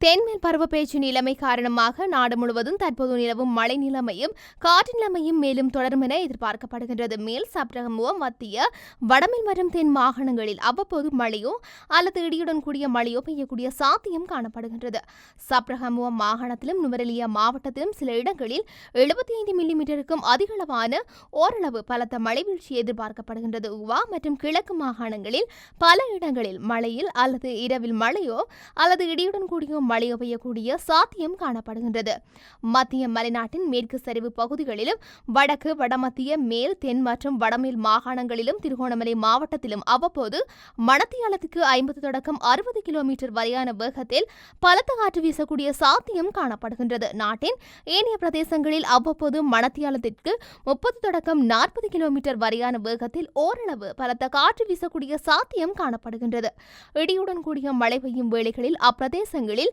தென்மேல் பருவப்பேச்சு நிலைமை காரணமாக நாடு முழுவதும் தற்போது நிலவும் மழை நிலைமையும் காற்று நிலைமையும் மேலும் தொடரும் என எதிர்பார்க்கப்படுகின்றது. மேல் சப்ரகமுவ மத்திய வடமேல் மற்றும் தென் மாகாணங்களில் அவ்வப்போது மழையோ அல்லது இடியுடன் கூடிய மழையோ பெய்யக்கூடிய சாத்தியம் காணப்படுகின்றது. சப்ரகமுவ மாகாணத்திலும் நுவரெலியா மாவட்டத்திலும் சில இடங்களில் எழுபத்தி ஐந்து மில்லிமீட்டருக்கும் அதிகளவான ஓரளவு பலத்த மழை வீழ்ச்சி எதிர்பார்க்கப்படுகின்றது. உவா மற்றும் கிழக்கு மாகாணங்களில் பல இடங்களில் மழையில் அல்லது இரவில் மழையோ அல்லது இடியுடன் கூடிய மழை பெய்யக்கூடிய சாத்தியம் காணப்படுகின்றது. மத்திய மலைநாட்டின் மேற்கு சரிவு பகுதிகளிலும் வடக்கு வடமத்திய மேல் தென் மற்றும் வடமேல் மாகாணங்களிலும் திருகோணமலை மாவட்டத்திலும் அவ்வப்போது மணத்தியாலத்துக்கு ஐம்பது தொடக்கம் அறுபது கிலோமீட்டர் வரையான வேகத்தில் பலத்த காற்று வீசக்கூடிய சாத்தியம் காணப்படுகின்றது. நாட்டின் ஏனைய பிரதேசங்களில் அவ்வப்போது மணத்தியாலத்திற்கு முப்பது தொடக்கம் நாற்பது கிலோமீட்டர் வரையான வேகத்தில் ஓரளவு பலத்த காற்று வீசக்கூடிய சாத்தியம் காணப்படுகின்றது. இடியுடன் கூடிய மழை பெய்யும் வேளைகளில் அப்பிரதேசங்களில்